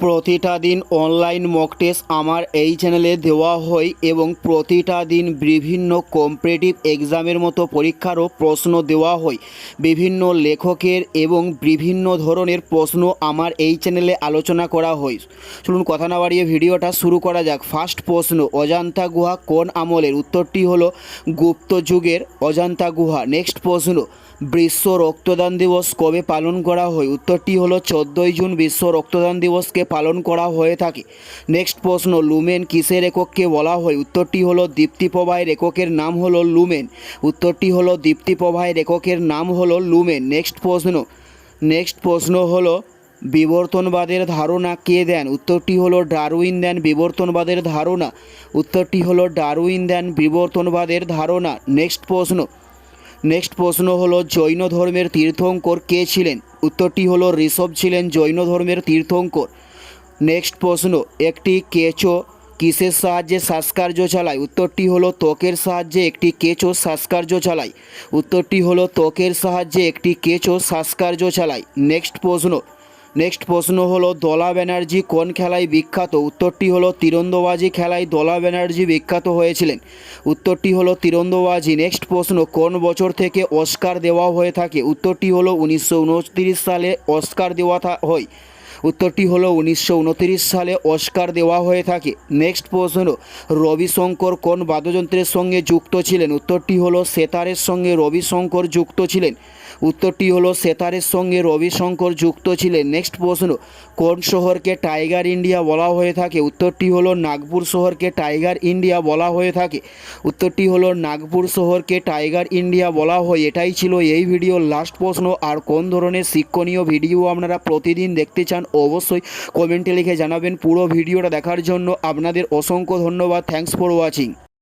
প্রতিটা দিন online mock test আমার এই চ্যানেলে দেওয়া হয় এবং প্রতিটা দিন বিভিন্ন কম্পিটিটিভ এক্সামের মতো পরীক্ষারও প্রশ্ন দেওয়া হয়। বিভিন্ন লেখকের এবং বিভিন্ন ধরনের প্রশ্ন আমার এই চ্যানেলে আলোচনা করা হয়। শুনুন কথা না বাড়িয়ে ভিডিওটা শুরু করা যাক। ফার্স্ট প্রশ্ন, অজান্তা গুহা কোন আমলের? উত্তরটি হলো গুপ্ত যুগের অজান্তা গুহা। নেক্সট প্রশ্ন, বিশ্ব রক্তদান দিবস কবে পালন করা হয়? উত্তরটি হলো চোদ্দোই জুন বিশ্ব রক্তদান দিবসকে পালন করা হয়ে থাকে। নেক্সট প্রশ্ন লুমেন কিসের একককে বলা হয়? উত্তরটি হলো দীপ্তি প্রবাহের এককের নাম হলো লুমেন উত্তরটি হলো দীপ্তি প্রবাহের এককের নাম হলো লুমেন নেক্সট প্রশ্ন নেক্সট প্রশ্ন হলো, বিবর্তনবাদের ধারণা কে দেন? উত্তরটি হলো ডারউইন দেন বিবর্তনবাদের ধারণা। উত্তরটি হলো ডারউইন দেন বিবর্তনবাদের ধারণা। নেক্সট প্রশ্ন নেক্সট প্রশ্ন হলো জৈন ধর্মের তীর্থঙ্কর কে ছিলেন? উত্তরটি হলো ঋষভ ছিলেন জৈন ধর্মের তীর্থঙ্কর। নেক্সট প্রশ্ন, একটি কেঁচো কিসের সাহায্যে শ্বাসকার্য চালায়? উত্তরটি হলো, ত্বকের সাহায্যে একটি কেঁচো শ্বাসকার্য চালায়। উত্তরটি হলো, ত্বকের সাহায্যে একটি কেঁচো শ্বাসকার্য চালায়। নেক্সট প্রশ্ন নেক্সট প্রশ্ন হলো, দলা ব্যানার্জি কোন খেলায় বিখ্যাত? উত্তরটি হলো তীরন্দাবাজি খেলায় দলা ব্যানার্জি বিখ্যাত হয়েছিলেন। উত্তরটি হলো তীরন্দাবাজি নেক্সট প্রশ্ন, কোন বছর থেকে অস্কার দেওয়া হয়ে থাকে? উত্তরটি হলো, উনিশশো উনত্রিশ সালে অস্কার দেওয়া হয়। উত্তরটি হলো উনিশশো উনত্রিশ সালে অস্কার দেওয়া হয়ে থাকে। নেক্সট প্রশ্ন রবিশঙ্কর কোন বাদ্যযন্ত্রের সঙ্গে যুক্ত ছিলেন? উত্তরটি হলো, সেতারের সঙ্গে রবিশঙ্কর যুক্ত ছিলেন। উত্তরটি হলো, সেতারের সঙ্গে রবিশঙ্কর যুক্ত ছিলেন। নেক্সট প্রশ্ন কোন শহরকে টাইগার ইন্ডিয়া বলা হয়ে থাকে? উত্তরটি হলো, নাগপুর শহরকে টাইগার ইন্ডিয়া বলা হয়ে থাকে। উত্তরটি হলো, নাগপুর শহরকে টাইগার ইন্ডিয়া বলা হয়। এটাই ছিল এই ভিডিওর লাস্ট প্রশ্ন। আর কোন ধরনের শিক্ষণীয় ভিডিও আপনারা প্রতিদিন দেখতে চান অবশ্যই কমেন্টে লিখে জানাবেন পুরো ভিডিওটা দেখার জন্য। আপনাদের অসংখ্য ধন্যবাদ। Thanks for watching